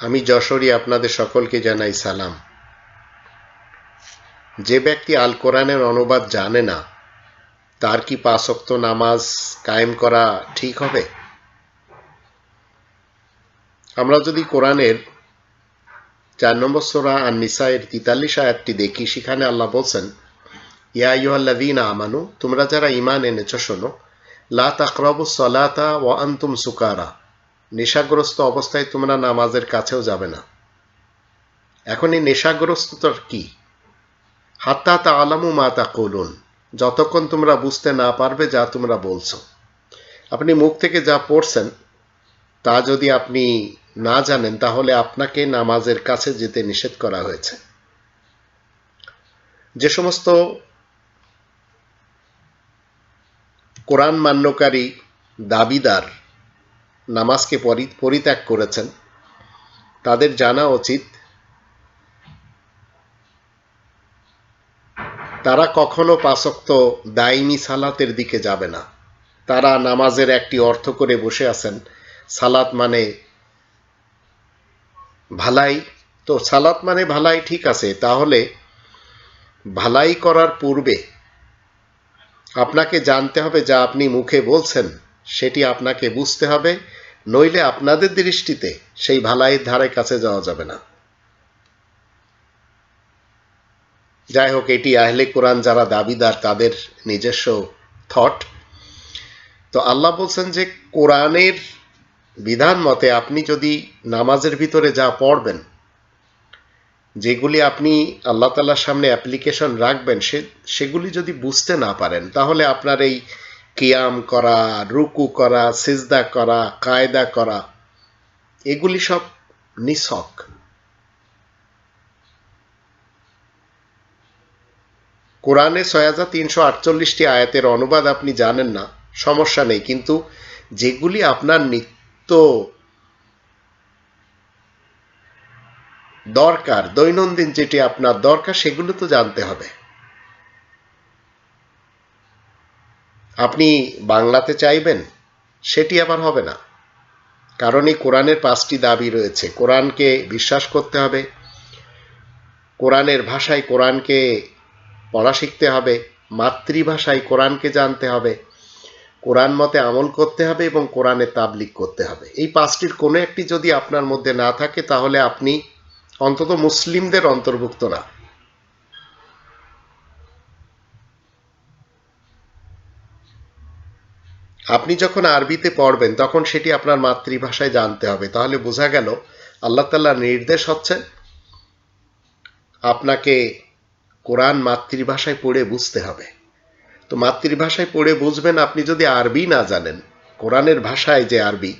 আমি যশোরী আপনাদের সকলকে জানাই সালাম। যে ব্যক্তি আল কোরআনের অনুবাদ জানে না, তার কি পাঁচক্ত নামাজ কায়েম করা ঠিক হবে? আমরা যদি কোরআনের চার নম্বর সোরা আর নিসাইয়ের তিতাল্লিশ আয়াতটি দেখি, সেখানে আল্লাহ বলছেন, ইয়া ইউহাল্লাদিন আমানু, তোমরা যারা ইমান এনেছ শোনো, লা তাকরাবু সলাতা ও আন্তুম সুকারা। নেশাগ্রস্ত অবস্থায় তোমরা নামাজের কাছেও যাবে না। এখন এই নেশাগ্রস্ততার কি? হাত্তা তা আলামু মা তা কলুন যতক্ষণ তোমরা বুঝতে না পারবে যা তোমরা বলছো। আপনি মুখ থেকে যা পড়ছেন, তা যদি আপনি না জানেন, তাহলে আপনাকে নামাজের কাছে যেতে নিষেধ করা হয়েছে। যে সমস্ত কোরআন মান্যকারী দাবিদার নামাজকে পরিত্যাগ করেছেন। তাদের জানা উচিত, তারা কখনো পাশক্ত দাইমি সালাতের দিকে যাবে না। তারা নামাজের একটি অর্থ করে বসে আছেন। সালাত মানে ভালাই। তো সালাত মানে ভালাই ঠিক আছে, তাহলে ভালাই করার পূর্বে আপনাকে জানতে হবে যা আপনি মুখে বলছেন, সেটি আপনাকে বুঝতে হবে। নইলে আপনাদের দৃষ্টিতে সেই ভালাইয়ের ধারে কাছে যাওয়া যাবে না। যাই হোক, এটি আহলে কোরআন যারা দাবিদার, তাদের নিজস্ব থট তো আল্লাহ বলছেন যে, কোরআনের বিধান মতে আপনি যদি নামাজের ভিতরে যা পড়বেন, যেগুলি আপনি আল্লাহ তালার সামনে অ্যাপ্লিকেশন রাখবেন, সে, সেগুলি যদি বুঝতে না পারেন, তাহলে আপনার এই কিয়াম করা, রুকু করা, সিজদা করা, কায়দা করা, এগুলি সব নিছক। কোরআনে ছয় হাজার তিনশো আটচল্লিশটি আয়াতের অনুবাদ আপনি জানেন না, সমস্যা নেই, কিন্তু যেগুলি আপনার নিত্য দরকার, দৈনন্দিন যেটি আপনার দরকার, সেগুলো তো জানতে হবে। আপনি বাংলাতে চাইবেন? সেটি আবার হবে না। কারণ এই কোরআনের পাঁচটি দাবি রয়েছে। কোরআনকে বিশ্বাস করতে হবে। কোরআনের ভাষায় কোরআনকে পড়া শিখতে হবে। মাতৃভাষায় কোরআনকে জানতে হবে। কোরআন মতে আমল করতে হবে এবং কোরআনে তাবলিক করতে হবে। এই পাঁচটির কোনো একটি যদি আপনার মধ্যে না থাকে, তাহলে আপনি অন্তত মুসলিমদের অন্তর্ভুক্ত না। আপনি যখন আরবিতে পড়বেন, তখন সেটি আপনার মাতৃভাষায় জানতে হবে। তাহলে বোঝা গেল আল্লাহ তাল্লাহ নির্দেশ হচ্ছে আপনাকে কোরআন মাতৃভাষায় পড়ে বুঝতে হবে। তো মাতৃভাষায় পড়ে বুঝবেন আপনি যদি আরবি না জানেন, কোরআনের ভাষায় যে আরবি,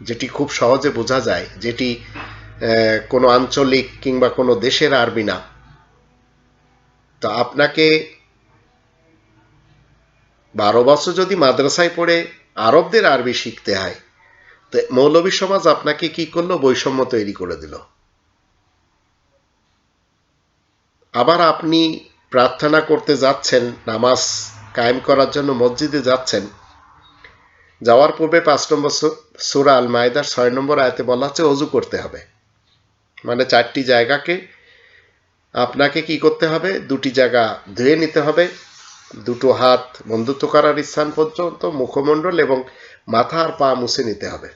যেটি খুব সহজে বোঝা যায়, যেটি কোনো আঞ্চলিক কিংবা কোনো দেশের আরবি না, তো আপনাকে বারো বছর যদি মাদ্রাসায় পড়ে আরবদের আরবি শিখতে হয়, তো মৌলবী সমাজ আপনাকে কি করল? বৈষম্য তৈরি করে দিল। আবার আপনি প্রার্থনা করতে যাচ্ছেন, নামাজ কায়েম করার জন্য মসজিদে যাচ্ছেন। যাওয়ার পূর্বে পাঁচ নম্বর সুরা আল মায়দার ছয় নম্বর আয়তে বলা হচ্ছে অজু করতে হবে। মানে চারটি জায়গাকে আপনাকে কি করতে হবে? দুটি জায়গা ধুয়ে নিতে হবে। দুটো হাত বন্ধুত্ব করার স্থান পর্যন্ত মুখমণ্ডল এবং মাথা আর পা মুছে নিতে হবে।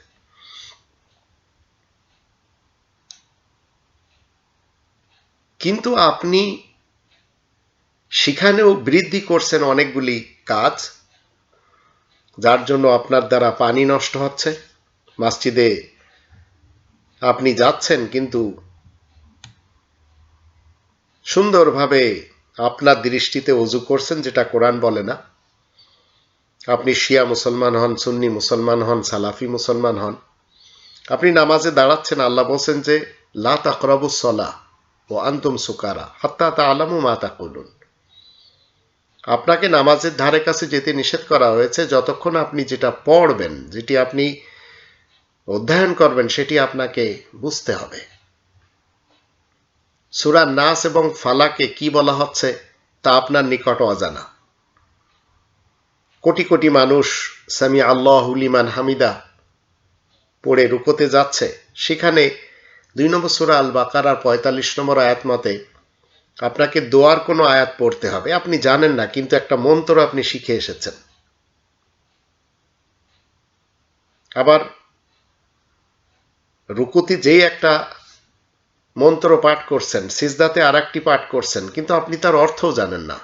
কিন্তু আপনি সেখানেও বৃদ্ধি করছেন অনেকগুলি কাজ, যার জন্য আপনার দ্বারা পানি নষ্ট হচ্ছে। মসজিদে আপনি যাচ্ছেন কিন্তু সুন্দরভাবে আপনার দৃষ্টিতে অজু করছেন যেটা কোরআন বলে না। আপনি শিয়া মুসলমান হন, সুন্নি মুসলমান হন, সালাফি মুসলমান হন। আপনি নামাজে দাঁড়াচ্ছেন, আল্লাহ বলছেন যে, লা তাকরাবু সলা ও আন্তম সুকারা হাত্তা তা আলামু মা তা করুন আপনাকে নামাজের ধারে কাছে যেতে নিষেধ করা হয়েছে যতক্ষণ আপনি যেটা পড়বেন, যেটি আপনি অধ্যয়ন করবেন, সেটি আপনাকে বুঝতে হবে। সুরা নাস এবং ফালাকে কি বলা হচ্ছে তা আপনার নিকট অজানা। কোটি কোটি মানুষ সামি আল্লাহ লিমান হামিদা পড়ে রুকোতে যাচ্ছে। সেখানে দুই নম্বর সুরা আল বাকার আর পঁয়তাল্লিশ নম্বর আয়াত মতে আপনাকে দোয়ার কোনো আয়াত পড়তে হবে। আপনি জানেন না, কিন্তু একটা মন্ত্র আপনি শিখে এসেছেন। আবার রুকুতি যেই একটা মন্ত্র পাঠ করছেন, সিজদাতে আর একটি পাঠ করছেন, কিন্তু আপনি তার অর্থও জানেন না।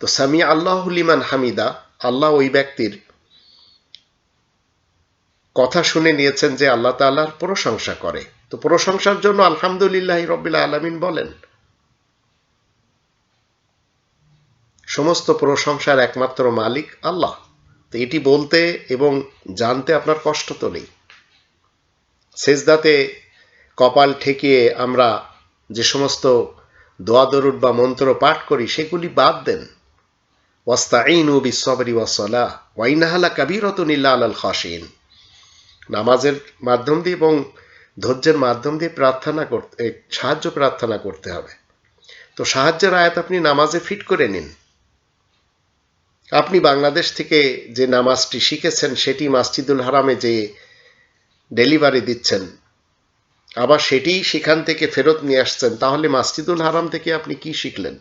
তো সামি আল্লাহুলিমান হামিদা, আল্লাহ ওই ব্যক্তির কথা শুনে নিয়েছেন যে আল্লাহ তাল্লাহর প্রশংসা করে। তো প্রশংসার জন্য আলহামদুলিল্লাহ রবিল্লা আলমিন বলেন, সমস্ত প্রশংসার একমাত্র মালিক আল্লাহ। তো এটি বলতে এবং জানতে আপনার কষ্ট তো নেই। সেজদাতে কপাল ঠেকিয়ে আমরা যে সমস্ত দোয়া, দরুদ বা মন্ত্র পাঠ করি, সেগুলি বাদ দেন। ওয়াস্তাইনু বিসবরি ওয়াসলা ওয়াইনাহালা কাবিরতুনিল্লা আলাল খাসিন নামাজের মাধ্যম দিয়ে এবং ধৈর্যের মাধ্যম দিয়ে প্রার্থনা করতে সাহায্য প্রার্থনা করতে হবে। তো সাহায্যের আয়াত আপনি নামাজে ফিট করে নিন। আপনি বাংলাদেশ থেকে যে নামাজটি শিখেছেন, সেটি মাসজিদুল হারামে যে ডেলিভারি দিচ্ছেন আবার সেটি সেখান থেকে ফেরত নিয়ে আসছেন, তাহলে মাসজিদুল হারাম থেকে আপনি কি শিখলেন?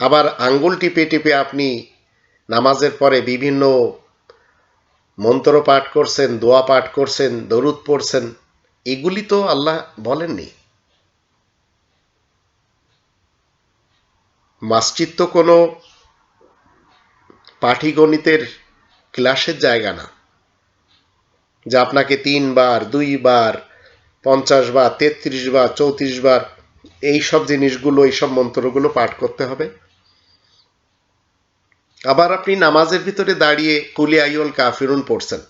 আবার আঙ্গুল টিপে টিপে আপনি নামাজের পরে বিভিন্ন মন্ত্র পাঠ করছেন, দোয়া পাঠ করছেন, দরুদ পড়ছেন, এগুলি তো আল্লাহ বলেননি। মসজিদ তো কোনো পাটিগণিতের ক্লাসের জায়গা না। যা আপনাকে তিনবার, দুইবার পঞ্চাশ বার তেত্রিশ বার চৌত্রিশ বার এই সব জিনিসগুলো, এইসব মন্ত্রগুলো পাঠ করতে হবে। আবার আপনি নামাজের ভিতরে দাঁড়িয়ে কুলি আইল কাফিরুন পড়ছেন।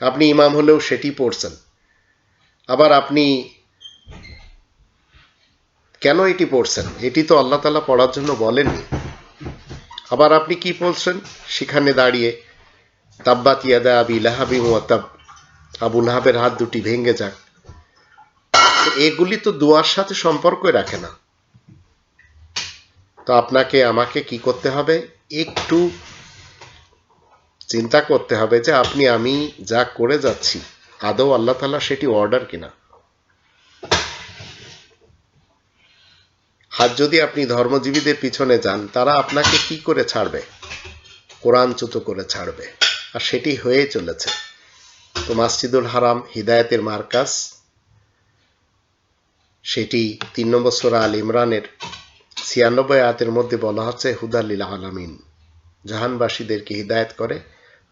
আপনি ইমাম হলেও সেটি পড়ছেন। আবার আপনি কেন এটি পড়ছেন? এটি তো আল্লাহ তালা পড়ার জন্য বলেননি। আবার আপনি কি বলছেন সেখানে দাঁড়িয়ে তাব্বাত ইয়াদা আবি লাহাবি মুয়াত্তাব আবু লাহাবের হাত দুটি ভেঙে যাক। এগুলি তো দোয়ার সাথে সম্পর্ক রাখে না। তো আপনাকে, আমাকে কি করতে হবে? একটু চিন্তা করতে হবে যে আপনি, আমি যা করে যাচ্ছি, আদৌ আল্লাহ তালা সেটি অর্ডার কিনা। আর যদি আপনি ধর্মজীবীদের পিছনে যান, তারা আপনাকে কি করে ছাড়বে? কোরআনচ্যুত করে ছাড়বে। আর সেটি হয়ে চলেছে। তো মাসজিদুল হারাম হিদায়তের মার্কাস সেটি তিন নম্বর সোরা আল ইমরানের ছিয়ানব্বই আয়াতের মধ্যে বলা হচ্ছে হুদাল্লিল আলামিন। জাহানবাসীদেরকে হিদায়ত করে,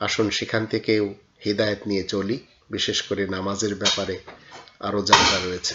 আসুন সেখান থেকেও হিদায়ত নিয়ে চলি, বিশেষ করে নামাজের ব্যাপারে আরও জায়গা রয়েছে।